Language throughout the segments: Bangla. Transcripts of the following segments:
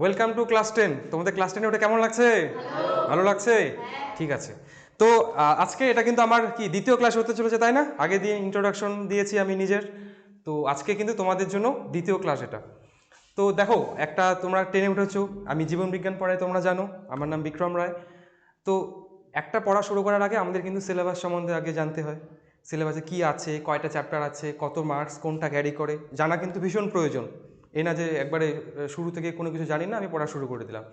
ওয়েলকাম টু ক্লাস টেন তোমাদের ক্লাস টেনে ওটা কেমন লাগছে? ভালো লাগছে? ঠিক আছে। তো আজকে এটা কিন্তু আমার কি দ্বিতীয় ক্লাস হতে চলেছে তাই না? আগে দিয়ে ইন্ট্রোডাকশন দিয়েছি আমি নিজের। তো আজকে কিন্তু তোমাদের জন্য দ্বিতীয় ক্লাস এটা। তো দেখো একটা তোমরা টেনে উঠেছো। আমি জীবন বিজ্ঞান পড়াই তোমরা জানো। আমার নাম বিক্রম রায়। তো একটা পড়া শুরু করার আগে আমাদের কিন্তু সিলেবাস সম্বন্ধে আগে জানতে হয়। সিলেবাসে কি আছে কয়টা চ্যাপ্টার আছে কত মার্কস কোনটা ক্যারি করে জানা কিন্তু ভীষণ প্রয়োজন। এই না যে একবারে শুরু থেকে কোনো কিছু জানি না, আমি পড়া শুরু করে দিলাম।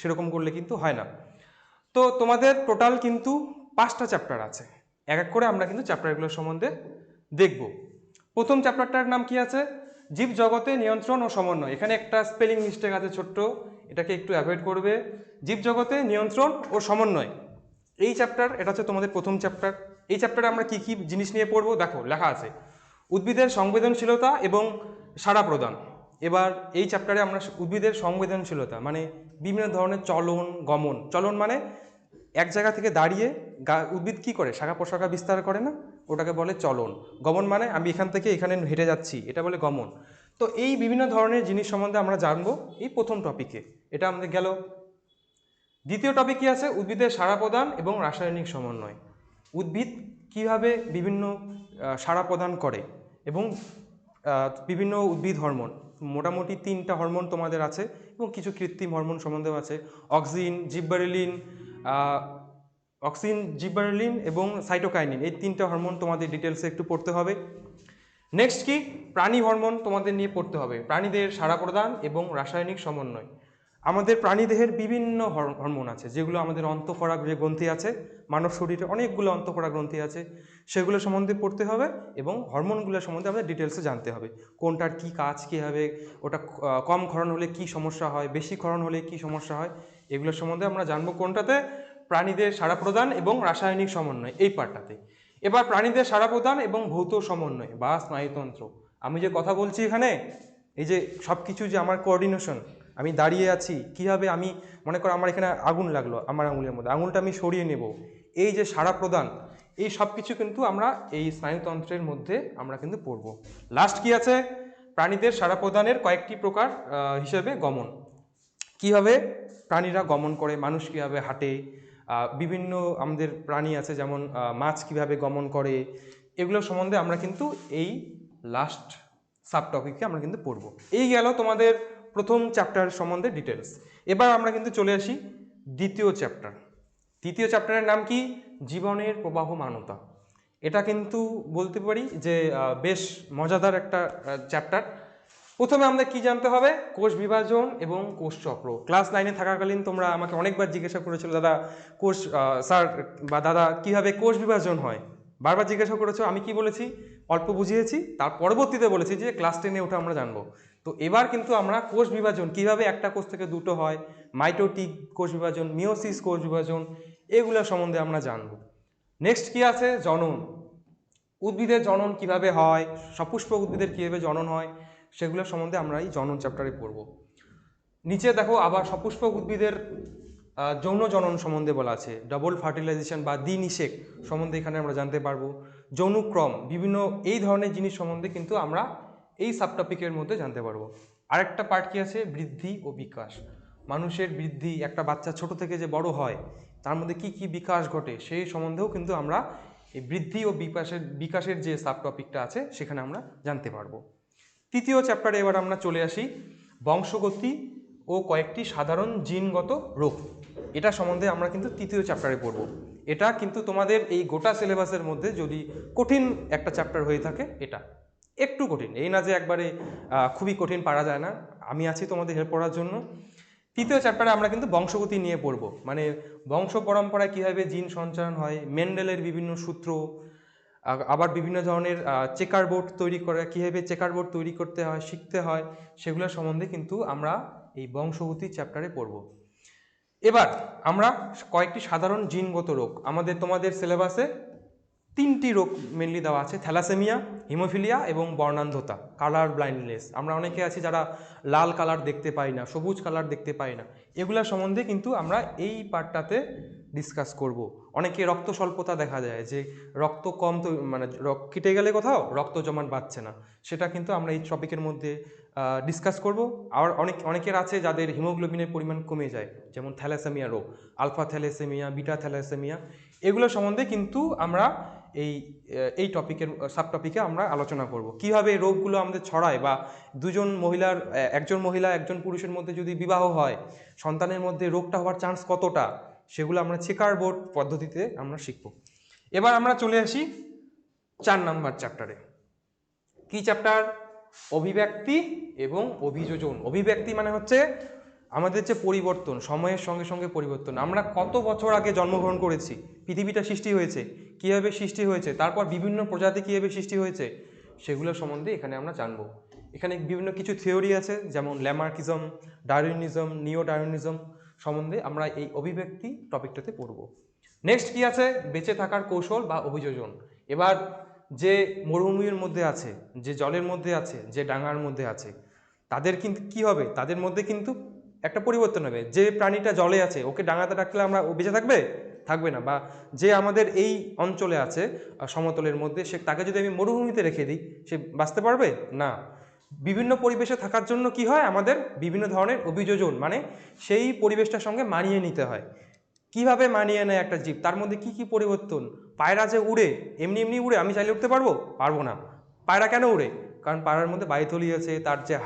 সেরকম করলে কিন্তু হয় না। তো তোমাদের টোটাল কিন্তু পাঁচটা চ্যাপ্টার আছে। এক এক করে আমরা কিন্তু চ্যাপ্টারগুলোর সম্বন্ধে দেখব। প্রথম চ্যাপ্টারটার নাম কি আছে? জীব জগতে নিয়ন্ত্রণ ও সমন্বয়। এখানে একটা স্পেলিং মিস্টেক আছে ছোট্ট। এটাকে একটু অ্যাভয়েড করবে। জীব জগতে নিয়ন্ত্রণ ও সমন্বয়। এই চ্যাপ্টার এটা হচ্ছে তোমাদের প্রথম চ্যাপ্টার এই চ্যাপ্টারে আমরা কি কি জিনিস নিয়ে পড়ব? দেখো, লেখা আছে। উদ্ভিদের সংবেদনশীলতা এবং সাড়া প্রদান। এবার এই চ্যাপ্টারে আমরা উদ্ভিদের সংবেদনশীলতা মানে বিভিন্ন ধরনের চলন, গমন। চলন মানে এক জায়গা থেকে দাঁড়িয়ে উদ্ভিদ কি করে? শাখা প্রশাখা বিস্তার করে না? ওটাকে বলে চলন। গমন মানে আমি এখান থেকে এখানে হেঁটে যাচ্ছি, এটা বলে গমন। তো এই বিভিন্ন ধরনের জিনিস সম্বন্ধে আমরা জানব এই প্রথম টপিকে এটা আমাদের গেল। দ্বিতীয় টপিক কি আছে? উদ্ভিদের সাড়া প্রদান এবং রাসায়নিক সমন্বয়। উদ্ভিদ কীভাবে বিভিন্ন সাড়া প্রদান করে এবং বিভিন্ন উদ্ভিদ হরমোন। মোটামুটি তিনটা হরমোন তোমাদের আছে এবং কিছু কৃত্রিম হরমোন সম্বন্ধেও আছে। অক্সিন, জিব্বারেলিন অক্সিন, জিব্বারেলিন এবং সাইটোকাইনিন। এই তিনটা হরমোন তোমাদের ডিটেলসে একটু পড়তে হবে। নেক্সট কি? প্রাণী হরমোন তোমাদের নিয়ে পড়তে হবে। প্রাণীদের সারা প্রদান এবং রাসায়নিক সমন্বয়। আমাদের প্রাণীদেহের বিভিন্ন হরমোন আছে, যেগুলো আমাদের অন্তঃকরা যে গ্রন্থি আছে, মানব শরীরে অনেকগুলো অন্তঃকরা গ্রন্থি আছে, সেগুলো সম্বন্ধে পড়তে হবে এবং হরমোনগুলো সম্বন্ধে আমাদের ডিটেলসে জানতে হবে। কোনটার কি কাজ কী হবে, ওটা কম ক্ষরণ হলে কি সমস্যা হয়, বেশি ক্ষরণ হলে কি সমস্যা হয় এগুলো সম্বন্ধে আমরা জানব কোনটাতে প্রাণীদের সাড়া প্রদান এবং রাসায়নিক সমন্বয়, এই পার্টটাতে। এবার প্রাণীদের সাড়া প্রদান এবং ভৌত সমন্বয় বা স্নায়ুতন্ত্র। আমি যে কথা বলছি এখানে, এই যে সব কিছু যে আমার কোঅর্ডিনেশন আমি দাঁড়িয়ে আছি, কীভাবে আমি, মনে করো আমার এখানে আগুন লাগল, আমার আঙুলের মধ্যে, আঙুলটা আমি সরিয়ে নেব। এই যে সাড়া প্রদান, এই সব কিছু কিন্তু আমরা এই স্নায়ুতন্ত্রের মধ্যে আমরা কিন্তু পড়ব। লাস্ট কি আছে? প্রাণীদের সাড়া প্রদানের কয়েকটি প্রকার হিসেবে গমন। কীভাবে প্রাণীরা গমন করে, মানুষ কীভাবে হাঁটে বিভিন্ন আমাদের প্রাণী আছে, যেমন মাছ কীভাবে গমন করে, এগুলো সম্বন্ধে আমরা কিন্তু এই লাস্ট সাব টপিকে আমরা কিন্তু পড়ব। এই গেল তোমাদের প্রথম চ্যাপ্টার সম্বন্ধে ডিটেলস এবার আমরা কিন্তু চলে আসি দ্বিতীয় চ্যাপ্টার তৃতীয় চ্যাপ্টারের নাম কি? জীবনের প্রবাহমানতা এটা কিন্তু বলতে পারি যে বেশ মজাদার একটা চ্যাপ্টার প্রথমে আমাদের কি জানতে হবে? কোষ বিভাজন এবং কোষ চক্র। ক্লাস নাইনে থাকাকালীন তোমরা আমাকে অনেকবার জিজ্ঞাসা করেছিল, দাদা, কোষ স্যার বা দাদা, কীভাবে কোষ বিভাজন হয়? বারবার জিজ্ঞাসা করেছ, আমি কি বলেছি? অল্প বুঝিয়েছি, তার পরবর্তীতে বলেছি যে ক্লাস টেনে ওটা আমরা জানব। তো এবার কিন্তু আমরা কোষ বিভাজন, কীভাবে একটা কোষ থেকে দুটো হয়, মাইটোটিক কোষ বিভাজন মিওসিস কোষ বিভাজন, এগুলো সম্বন্ধে আমরা জানব। নেক্সট কি আছে? জনন। উদ্ভিদের জনন কীভাবে হয়, সপুষ্প উদ্ভিদের কীভাবে জনন হয়, সেগুলো সম্বন্ধে আমরা এই জনন চ্যাপ্টারে পড়ব। নিচে দেখো আবার সপুষ্পক উদ্ভিদের যৌন জনন সম্বন্ধে বলা আছে। ডবল ফার্টিলাইজেশন বা দ্বিনিষেক সম্বন্ধে এখানে আমরা জানতে পারব। যৌনুক্রম, বিভিন্ন এই ধরনের জিনিস সম্বন্ধে কিন্তু আমরা এই সাবটপিকের মধ্যে জানতে পারব। আরেকটা পার্ট কি আছে? বৃদ্ধি ও বিকাশ। মানুষের বৃদ্ধি, একটা বাচ্চা ছোট থেকে যে বড় হয়, তার মধ্যে কি কি বিকাশ ঘটে, সেই সম্বন্ধেও কিন্তু আমরা এই বৃদ্ধি ও বিকাশের বিকাশের যে সাব টপিকটা আছে, সেখানে আমরা জানতে পারব। তৃতীয় চ্যাপ্টারে এবার আমরা চলে আসি। বংশগতি ও কয়েকটি সাধারণ জিনগত রোগ। এটা সম্বন্ধে আমরা কিন্তু তৃতীয় চ্যাপ্টারে পড়ব। এটা কিন্তু তোমাদের এই গোটা সিলেবাসের মধ্যে যদি কঠিন একটা চ্যাপ্টার হয়ে থাকে, এটা। একটু কঠিন। এই না যে একবারে খুবই কঠিন পারা যায় না। আমি আছি তোমাদের হেল্প করার জন্য। তৃতীয় চ্যাপ্টারে আমরা কিন্তু বংশগতি নিয়ে পড়ব। মানে বংশ পরম্পরায় কীভাবে জিন সঞ্চালন হয়, মেন্ডেলের বিভিন্ন সূত্র আবার বিভিন্ন ধরনের চেকার বোর্ড তৈরি করা, কীভাবে চেকার বোর্ড তৈরি করতে হয়, শিখতে হয়, সেগুলো সম্বন্ধে কিন্তু আমরা এই বংশগতি চ্যাপ্টারে পড়ব। এবার আমরা কয়েকটি সাধারণ জিনগত রোগ। আমাদের, তোমাদের সিলেবাসে তিনটি রোগ মেনলি দেওয়া আছে, থ্যালাসেমিয়া, হিমোফিলিয়া এবং বর্ণান্ধতা কালার ব্লাইন্ডনেস আমরা অনেকে আছি যারা লাল কালার দেখতে পাই না, সবুজ কালার দেখতে পাই না। এগুলা সম্বন্ধে কিন্তু আমরা এই পার্টটাতে ডিসকাস করব। অনেকে রক্ত স্বল্পতা দেখা যায় যে রক্ত কম তো মানে রক্ত কেটে গেলে কোথাও রক্ত জমাট বাড়ছে না। সেটা কিন্তু আমরা এই টপিকের মধ্যে ডিসকাস করব। আর অনেক, অনেকের আছে যাদের হিমোগ্লোবিনের পরিমাণ কমে যায়, যেমন থ্যালাসেমিয়া রোগ, আলফা থ্যালাসেমিয়া, বিটা থ্যালাসেমিয়া। এগুলো সম্বন্ধে কিন্তু আমরা এই এই টপিকের সাব টপিকে আমরা আলোচনা করব। কীভাবে রোগগুলো আমাদের ছড়ায় বা দুজন মহিলার একজন মহিলা, একজন পুরুষের মধ্যে যদি বিবাহ হয়, সন্তানের মধ্যে রোগটা হওয়ার চান্স কতটা? সেগুলো আমরা চেকার বোর্ড পদ্ধতিতে আমরা শিখব। এবার আমরা চলে আসি চার নাম্বার চ্যাপ্টারে কি চ্যাপ্টার অভিব্যক্তি এবং অভিযোজন। অভিব্যক্তি মানে হচ্ছে আমাদের যে পরিবর্তন, সময়ের সঙ্গে সঙ্গে পরিবর্তন। আমরা কত বছর আগে জন্মগ্রহণ করেছি, পৃথিবীটা সৃষ্টি হয়েছে, কীভাবে সৃষ্টি হয়েছে, তারপর বিভিন্ন প্রজাতি কীভাবে সৃষ্টি হয়েছে, সেগুলো সম্বন্ধে এখানে আমরা জানব। এখানে বিভিন্ন কিছু থিওরি আছে, যেমন ল্যামার্কিজম, ডারউইনিজম নিও ডারউইনিজম সম্বন্ধে আমরা এই অভিব্যক্তি টপিকটাতে পড়ব। নেক্সট কি আছে? বেঁচে থাকার কৌশল বা অভিযোজন। এবার যে মরুভূমির মধ্যে আছে, যে জলের মধ্যে আছে, যে ডাঙার মধ্যে আছে, তাদের কিন্তু কি হবে? তাদের মধ্যে কিন্তু একটা পরিবর্তন হবে। যে প্রাণীটা জলে আছে, ওকে ডাঙাতে রাখলে আমরা ও বেঁচে থাকবে? থাকবে না। বা যে আমাদের এই অঞ্চলে আছে সমতলের মধ্যে, সে তাকে যদি আমি মরুভূমিতে রেখে দিই, সে বাঁচতে পারবে? না। বিভিন্ন পরিবেশে থাকার জন্য কি হয়? আমাদের বিভিন্ন ধরনের অভিযোজন মানে সেই পরিবেশটার সঙ্গে মানিয়ে নিতে হয়। কীভাবে মানিয়ে নেয় একটা জীব? তার মধ্যে কি কি পরিবর্তন? পায়রা যে উড়ে, এমনি এমনি উড়ে, আমি চাইলে উঠতে পারব? পারব না। পায়রা কেন উড়ে? কারণ পায়রার মধ্যে বায়ুথলি আছে, তার যে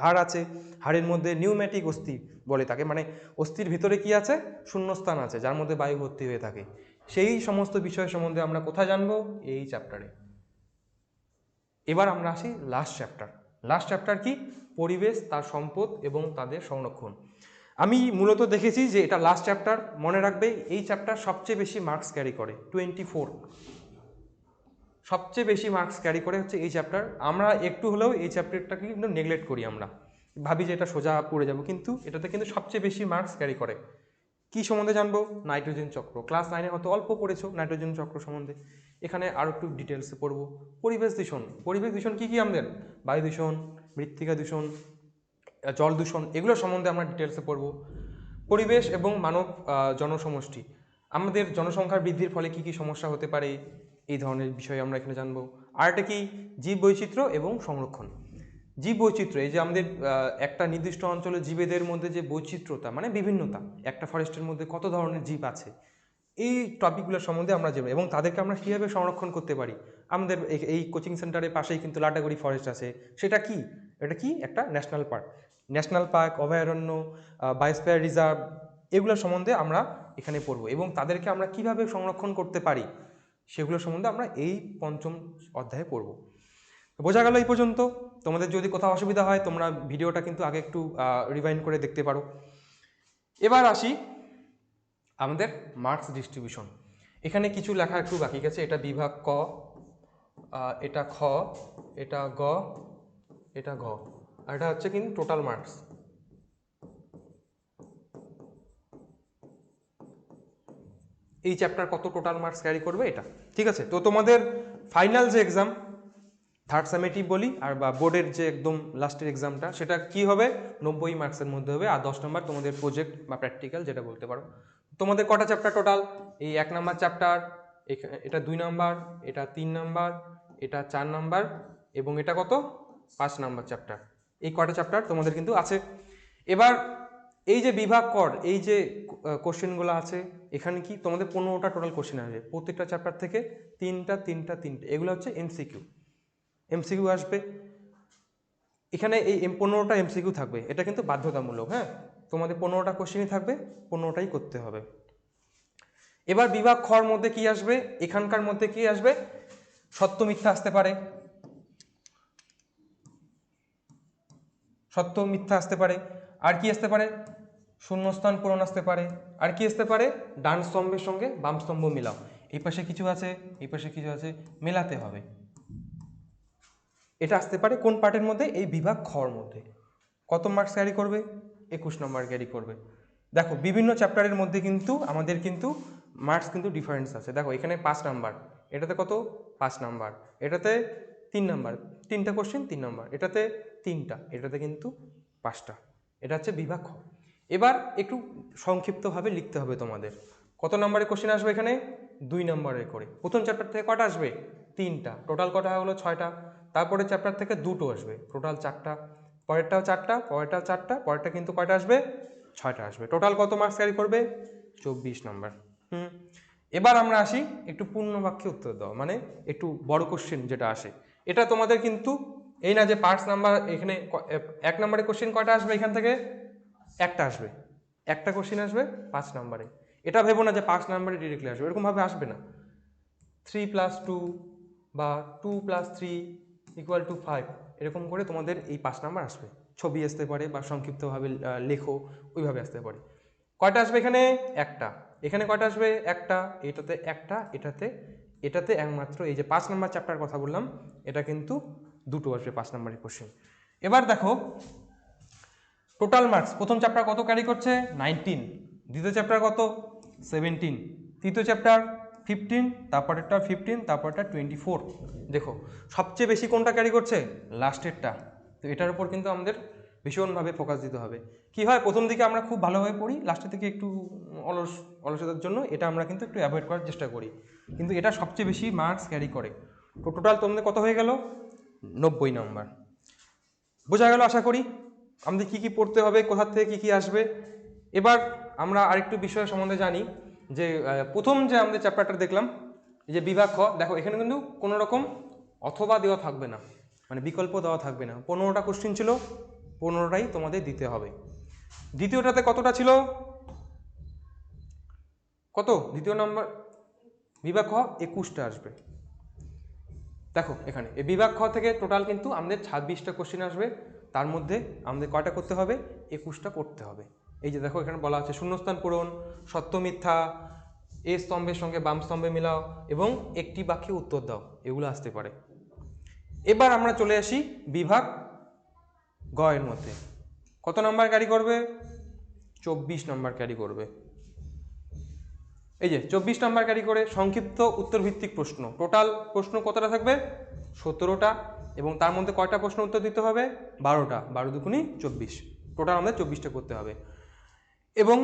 হাড় আছে, হাড়ের মধ্যে নিউম্যাটিক অস্থি বলে তাকে। মানে অস্থির ভিতরে কি আছে? শূন্যস্থান আছে, যার মধ্যে বায়ু ভর্তি হয়ে থাকে। সেই সমস্ত বিষয় সম্বন্ধে আমরা কোথায় জানব? এই চ্যাপ্টারে এবার আমরা আসি লাস্ট চ্যাপ্টার লাস্ট চ্যাপ্টার কি? পরিবেশ, তার সম্পদ এবং তাদের সংরক্ষণ। আমি মূলত দেখেছি যে এটা লাস্ট চ্যাপ্টার মনে রাখবে, এই চ্যাপ্টার সবচেয়ে বেশি মার্কস ক্যারি করে টোয়েন্টি ফোর সবচেয়ে বেশি মার্কস ক্যারি করে হচ্ছে এই চ্যাপ্টার আমরা একটু হলেও এই চ্যাপ্টারটাকে কিন্তু নেগলেক্ট করি আমরা। ভাবি যে এটা সোজা পড়ে যাব, কিন্তু এটাতে কিন্তু সবচেয়ে বেশি মার্কস ক্যারি করে। কি সম্বন্ধে জানব? নাইট্রোজেন চক্র। ক্লাস নাইনে হয়তো অল্প পড়েছো নাইট্রোজেন চক্র সম্বন্ধে। এখানে আরও একটু ডিটেলসে পড়ব। পরিবেশ দূষণ। পরিবেশ দূষণ কী কী আমাদের? বায়ু দূষণ, মৃত্তিকা দূষণ জল দূষণ, এগুলো সম্বন্ধে আমরা ডিটেলসে পড়ব। পরিবেশ এবং মানব জনসমষ্টি, আমাদের জনসংখ্যার বৃদ্ধির ফলে কী কী সমস্যা হতে পারে, এই ধরনের বিষয় আমরা এখানে জানব। আর একটা কি জীব বৈচিত্র্য এবং সংরক্ষণ। জীব বৈচিত্র্য এই যে আমাদের একটা নির্দিষ্ট অঞ্চলে জীবেদের মধ্যে যে বৈচিত্র্যতা মানে বিভিন্নতা, একটা ফরেস্টের মধ্যে কত ধরনের জীব আছে, এই টপিকগুলো সম্বন্ধে আমরা জানব এবং তাদেরকে আমরা কীভাবে সংরক্ষণ করতে পারি? আমাদের এই কোচিং সেন্টারের পাশেই কিন্তু লাটাগুড়ি ফরেস্ট আছে। সেটা কি? এটা কি? একটা ন্যাশনাল পার্ক ন্যাশনাল পার্ক, অভয়ারণ্য বায়োস্ফিয়ার রিজার্ভ, এগুলো সম্বন্ধে আমরা এখানে পড়ব এবং তাদেরকে আমরা কীভাবে সংরক্ষণ করতে পারি সেগুলো সম্বন্ধে আমরা এই পঞ্চম অধ্যায়ে পড়ব। বোঝা গেল এই পর্যন্ত। তোমাদের যদি কোথাও অসুবিধা হয়, তোমরা ভিডিওটা কিন্তু আগে একটু রিভাইন্ড করে দেখতে পারো। এবার আসি আমাদের মার্কস ডিস্ট্রিবিউশন এখানে কিছু লেখা একটু বাকি গেছে। এটা বিভাগ ক এটা খ, এটা গ, এটা ঘ। আর এটা হচ্ছে কিন্তু টোটাল মার্কস এই চ্যাপ্টার কত টোটাল মার্কস ক্যারি করবে এটা? ঠিক আছে, তো তোমাদের ফাইনাল যে এক্সাম থার্ড সামেটিভ বলি, আর বা বোর্ডের যে একদম লাস্টের এক্সামটা সেটা কি হবে? নব্বই মার্কসের মধ্যে হবে, আর দশ নম্বর তোমাদের প্রজেক্ট বা প্র্যাকটিক্যাল যেটা বলতে পারো। তোমাদের কটা চ্যাপ্টার টোটাল এই এক নাম্বার চ্যাপ্টার এটা দুই নাম্বার এটা তিন নাম্বার এটা চার নাম্বার এবং এটা কত? পাঁচ নাম্বার চ্যাপ্টার এই কটা চ্যাপ্টার তোমাদের কিন্তু আছে। এবার এই যে বিভাগ কর, এই যে কোশ্চেনগুলো আছে, এখানে কি তোমাদের পনেরোটা টোটাল কোশ্চেন আসবে। প্রত্যেকটা চ্যাপ্টার থেকে তিনটা তিনটা, তিনটে, এগুলো হচ্ছে এমসিকিউ এমসিকিউ আসবে। এখানে এই পনেরোটা এমসিকিউ থাকবে। এটা কিন্তু বাধ্যতামূলক হ্যাঁ? তোমাদের পনেরোটা কোশ্চেনই থাকবে, পনেরোটাই করতে হবে। এবার বিভাগ খর মধ্যে কি আসবে? এখানকার মধ্যে কি আসবে? সত্য মিথ্যা আসতে পারে। সত্য মিথ্যা আসতে পারে। আর কি আসতে পারে? শূন্যস্থান পূরণ আসতে পারে। আর কি আসতে পারে? ডান স্তম্ভের সঙ্গে বাম স্তম্ভ মিলাও। এই পাশে কিছু আছে, এই পাশে কিছু আছে, মেলাতে হবে। এটা আসতে পারে কোন পার্টের মধ্যে? এই বিভাগ খর মধ্যে। কত মার্কস ক্যারি করবে? একুশ নম্বর ক্যারি করবে। দেখো, বিভিন্ন চ্যাপ্টারের মধ্যে কিন্তু আমাদের কিন্তু মার্কস কিন্তু ডিফারেন্স আছে। দেখো, এখানে পাঁচ নাম্বার এটাতে কত? পাঁচ নাম্বার এটাতে তিন নাম্বার তিনটা কোশ্চেন তিন নাম্বার এটাতে তিনটা, এটাতে কিন্তু পাঁচটা। এটা হচ্ছে বিভাগ এবার একটু সংক্ষিপ্তভাবে লিখতে হবে তোমাদের। কত নম্বরের কোশ্চেন আসবে এখানে? দুই নম্বরের করে। প্রথম চ্যাপ্টার থেকে কটা আসবে? তিনটা। টোটাল কটা হলো? ছয়টা। তারপরে চ্যাপ্টার থেকে দুটো আসবে। টোটাল চারটা। পরেরটাও চারটা পরেরটাও চারটা, পরেরটা কিন্তু কয়টা আসবে? ছয়টা আসবে। টোটাল কত মার্কস ক্যারি করবে? চব্বিশ নম্বর হুম। এবার আমরা আসি একটু পূর্ণ বাক্যে উত্তর দাও মানে একটু বড় কোশ্চেন যেটা আসে। এটা তোমাদের কিন্তু এই না যে পার্টস নাম্বার এখানে এক নম্বরে কোশ্চেন কয়টা আসবে এখান থেকে? একটা আসবে। একটা কোশ্চেন আসবে পাঁচ নাম্বারে। এটা ভেবো না যে পাঁচ নাম্বারে ডিরেক্টলি আসবে। এরকমভাবে আসবে না। থ্রি প্লাস টু বা two plus three equal to five এরকম করে তোমাদের এই পাঁচ নাম্বার আসবে। ছবি আসতে পারে বা সংক্ষিপ্তভাবে লেখো, ওইভাবে আসতে পারে। কয়টা আসবে এখানে? একটা। এখানে কয়টা আসবে? একটা। এটাতে একটা, এটাতে এটাতে একমাত্র এই যে পাঁচ নাম্বার চ্যাপ্টার কথা বললাম, এটা কিন্তু দুটো আসবে পাঁচ নাম্বারের কোশ্চেন এবার দেখো টোটাল মার্কস প্রথম চ্যাপ্টার কত ক্যারি করছে? নাইনটিন দ্বিতীয় চ্যাপ্টার কত? সেভেন্টিন তৃতীয় চ্যাপ্টার ফিফটিন তারপরেরটা ফিফটিন তারপরটা টোয়েন্টি ফোর দেখো, সবচেয়ে বেশি কোনটা ক্যারি করছে? লাস্টেরটা তো এটার উপর কিন্তু আমাদের ভীষণভাবে ফোকাস দিতে হবে। কি হয়? প্রথম দিকে আমরা খুব ভালোভাবে পড়ি লাস্টের দিকে একটু অলস, অলসতার জন্য এটা আমরা কিন্তু একটু অ্যাভয়েড করার চেষ্টা করি। কিন্তু এটা সবচেয়ে বেশি মার্কস ক্যারি করে। তো টোটাল তোমাদের কত হয়ে গেল? নব্বই নম্বর। বোঝা গেল আশা করি আমাদের কি কি পড়তে হবে, কোথা থেকে কি কি আসবে। এবার আমরা আরেকটু বিষয় সম্বন্ধে জানি যে প্রথম যে আমাদের চ্যাপ্টারটা দেখলাম যে বিভাগ খ, দেখো এখানে কিন্তু কোনো রকম অথবা দেওয়া থাকবে না। মানে বিকল্প দেওয়া থাকবে না। পনেরোটা কোশ্চিন ছিল, পনেরোটাই তোমাদের দিতে হবে। দ্বিতীয়টাতে কতটা ছিল? কত? দ্বিতীয় নম্বর, বিভাগ খ একুশটা আসবে। দেখো, এখানে এই বিভাগ খ থেকে টোটাল কিন্তু আমাদের ছাব্বিশটা কোশ্চেন আসবে। তার মধ্যে আমাদের কয়টা করতে হবে? একুশটা করতে হবে। এই যে দেখো, এখানে বলা আছে শূন্যস্থান পূরণ, সত্য মিথ্যা, এ স্তম্ভের সঙ্গে বাম স্তম্ভে মিলাও এবং একটি বাক্যে উত্তর দাও। এগুলো আসতে পারে। এবার আমরা চলে আসি বিভাগ গয়ের মধ্যে। কত নাম্বার ক্যারি করবে? চব্বিশ নাম্বার ক্যারি করবে। এই যে চব্বিশ নাম্বার ক্যারি করে সংক্ষিপ্ত উত্তরভিত্তিক প্রশ্ন। টোটাল প্রশ্ন কতটা থাকবে? সতেরোটা এবং তার মধ্যে কয়টা প্রশ্ন উত্তর দিতে হবে? বারোটা। বারো দুগুণি চব্বিশ। টোটাল আমাদের চব্বিশটা করতে হবে। এবং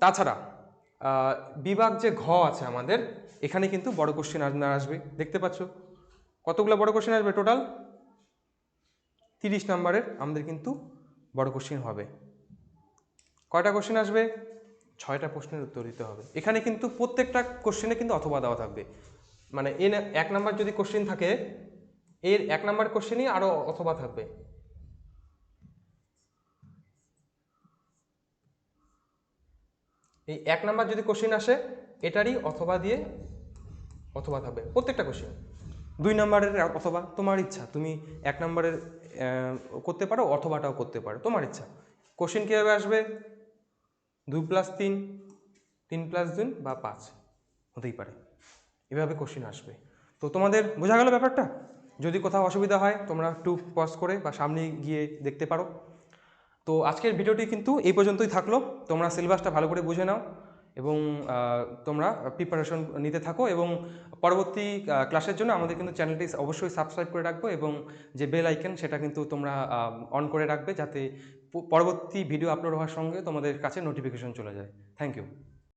তাছাড়া বিভাগ যে ঘ আছে আমাদের, এখানে কিন্তু বড় কোশ্চেন আসবে। দেখতে পাচ্ছ? কতগুলো বড় কোশ্চেন আসবে টোটাল তিরিশ নাম্বারের আমাদের কিন্তু বড় কোশ্চেন হবে। কয়টা কোশ্চেন আসবে? ছয়টা প্রশ্নের উত্তর দিতে হবে। এখানে কিন্তু প্রত্যেকটা কোশ্চেনে কিন্তু অথবা দেওয়া থাকবে। মানে এন এক নাম্বার যদি কোশ্চেন থাকে, এর এক নাম্বার কোশ্চেনই আরও অথবা থাকবে। এই এক নাম্বার যদি কোশ্চেন আসে, এটারই অথবা দিয়ে অথবা থাকবে, প্রত্যেকটা কোশ্চেন দুই নম্বরের অথবা, তোমার ইচ্ছা। তুমি এক নম্বরের করতে পারো, অথবাটাও করতে পারো, তোমার ইচ্ছা। কোশ্চেন কীভাবে আসবে? দুই প্লাস তিন তিন প্লাস দুই বা পাঁচ, হতেই পারে। এভাবে কোশ্চেন আসবে। তো তোমাদের বোঝা গেল ব্যাপারটা? যদি কোথাও অসুবিধা হয়, তোমরা একটু পজ করে বা সামনে গিয়ে দেখতে পারো। তো আজকের ভিডিওটি কিন্তু এই পর্যন্তই থাকল। তোমরা সিলেবাসটা ভালো করে বুঝে নাও এবং তোমরা প্রিপারেশন নিতে থাকো এবং পরবর্তী ক্লাসের জন্য আমাদের কিন্তু চ্যানেলটি অবশ্যই সাবস্ক্রাইব করে রাখব এবং যে বেল আইকন সেটা কিন্তু তোমরা অন করে রাখবে যাতে পরবর্তী ভিডিও আপলোড হওয়ার সঙ্গে তোমাদের কাছে নোটিফিকেশন চলে যায়। Thank you